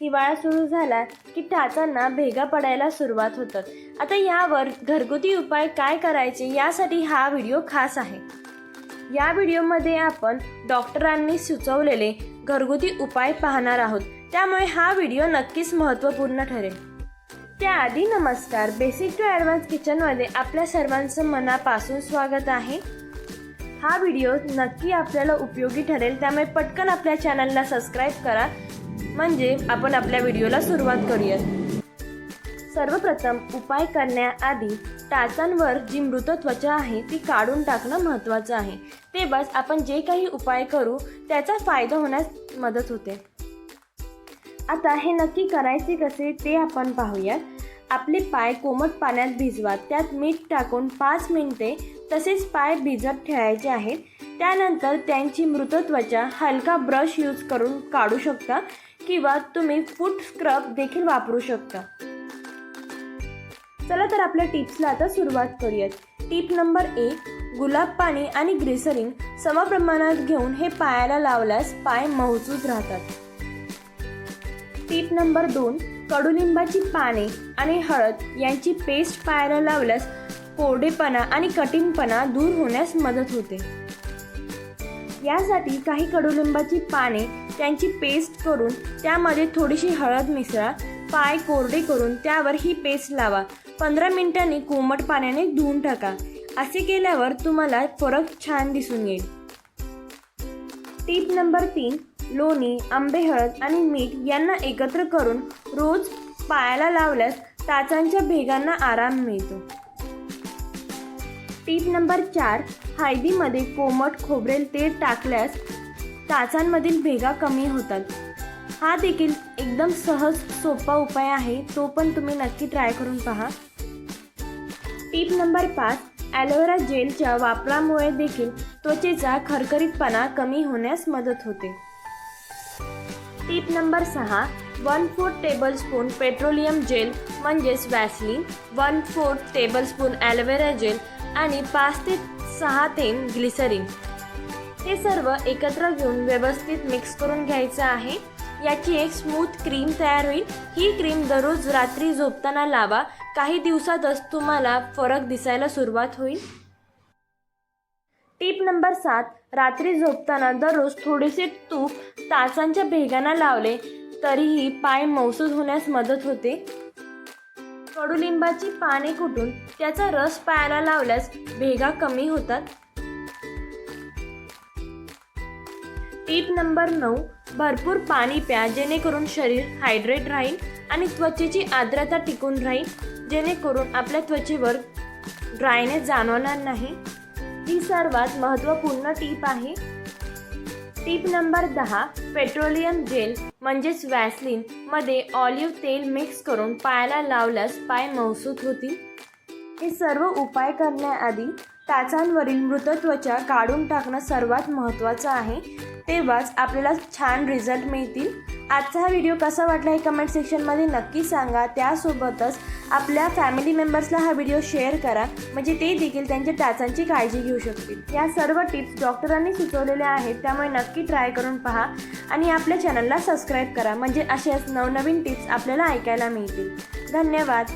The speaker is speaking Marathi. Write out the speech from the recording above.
हिवाळा सुरू झाला की टाचांना भेगा पडायला सुरुवात होतात आता यावर घरगुती उपाय काय करायचे यासाठी हा व्हिडिओ खास आहे. या व्हिडिओमध्ये आपण डॉक्टरांनी सुचवलेले घरगुती उपाय पाहणार आहोत. त्यामुळे हा व्हिडिओ नक्कीच महत्त्वपूर्ण ठरेल. त्याआधी नमस्कार. बेसिक टू ॲडव्हान्स किचनमध्ये आपल्या सर्वांचं मनापासून स्वागत आहे. हा व्हिडिओ नक्की आपल्याला उपयोगी ठरेल. त्यामुळे पटकन आपल्या चॅनलला सबस्क्राईब करा. म्हणजे आपण आपल्या व्हिडिओला सुरुवात करूयात. सर्वप्रथम उपाय करण्याआधी टाचांवर जी मृत त्वचा आहे ती काढून टाकणं महत्त्वाचं आहे. ते बस आपण जे काही उपाय करू त्याचा फायदा होण्यास मदत होते. आता हे नक्की करायचे कसे ते आपण पाहूयात. आपले पाय कोमट पाण्यात भिजवा त्यात मीठ टाकून पाच मिनिटे तसेच पाय भिजत ठेवायचे आहेत. त्यानंतर त्यांची मृत त्वचा हलका ब्रश यूज करून काढू शकता किंवा तुम्ही फूट स्क्रब देखील वापरू शकता. चला तर आपल्या टिप्सला आता सुरुवात करूयात. टिप नंबर एक गुलाब पाणी आणि ग्लिसरीन समप्रमाणात घेऊन हे पायाला लावल्यास पाय मौजूद राहतात. टिप नंबर दोन कडुलिंबाची पाने आणि हळद यांची पेस्ट पायाला लावल्यास कोरडेपणा आणि कठीणपणा दूर होण्यास मदत होते. यासाठी काही कडुलिंबाची पाने त्यांची पेस्ट करून त्यामध्ये थोडीशी हळद मिसळा पाय कोरडे करून त्यावर ही पेस्ट लावा. पंधरा मिनिटांनी कोमट पाण्याने धुवून टाका. असे केल्यावर तुम्हाला फरक छान दिसून येईल. टीप नंबर तीन लोणी आंबे हळद आणि मीठ यांना एकत्र करून रोज पायाला लावल्यास टाचांच्या भेगांना आराम मिळतो. टीप नंबर चार हळदीमध्ये कोमट खोबरेल तेल टाकल्यास टाचांमधील भेगा कमी होतात. हा देखील एकदम सहज सोपा उपाय आहे तो पण तुम्ही नक्की ट्राय करून पहा. टीप नंबर पाच ॲलोवेरा जेलच्या वापरामुळे देखील त्वचेचा खरखरीतपणा कमी होण्यास मदत होते. टीप नंबर सहा one fourth tablespoon petroleum gel म्हणजेच vaseline one fourth tablespoon aloe vera gel आणि पाच ते सहा थेंब ग्लिसरीन हे सर्व एकत्र घेऊन व्यवस्थित मिक्स करून घ्यायचं आहे. याची एक स्मूथ क्रीम तयार होईल. ही क्रीम दररोज रात्री झोपताना लावा. काही दिवसातच तुम्हाला फरक दिसायला सुरुवात होईल. टीप नंबर सात रात्री झोपताना दररोज थोडेसे तूप तासांच्या भेगांना लावले तरीही पाय मौसूद होण्यास मदत होते. कडुलिंबाची पाने कुटून त्याचा रस पायाला लावल्यास भेगा कमी होतात. टीप नंबर नऊ भरपूर पाणी प्या जेणेकरून शरीर हायड्रेट राहील आणि त्वचेची आर्द्रता टिकून राहील जेणेकरून आपल्या त्वचेवर ड्रायनेस जाणवणार नाही. ही सर्वात महत्त्वपूर्ण टीप आहे. टीप नंबर दहा पेट्रोलियम जेल म्हणजेच वॅसलिनमध्ये ऑलिव्ह तेल मिक्स करून पायाला लावल्यास पाय महसूत होतील. हे सर्व उपाय करण्याआधी टाचांवरील मृत त्वचा काढून टाकणं सर्वात महत्त्वाचं आहे. तेव्हाच आपल्याला छान रिझल्ट मिळतील. आजचा हा व्हिडिओ कसा वाटला हे कमेंट सेक्शनमध्ये नक्की सांगा. त्यासोबतच आपल्या फॅमिली मेंबर्सला हा व्हिडिओ शेअर करा. म्हणजे ते देखील त्यांच्या टाचांची काळजी घेऊ शकतील. या सर्व टिप्स डॉक्टरांनी सुचवलेल्या आहेत. त्यामुळे नक्की ट्राय करून पहा. आणि आपल्या चॅनलला सबस्क्राईब करा. म्हणजे असेच नवनवीन टिप्स आपल्याला ऐकायला मिळतील. धन्यवाद.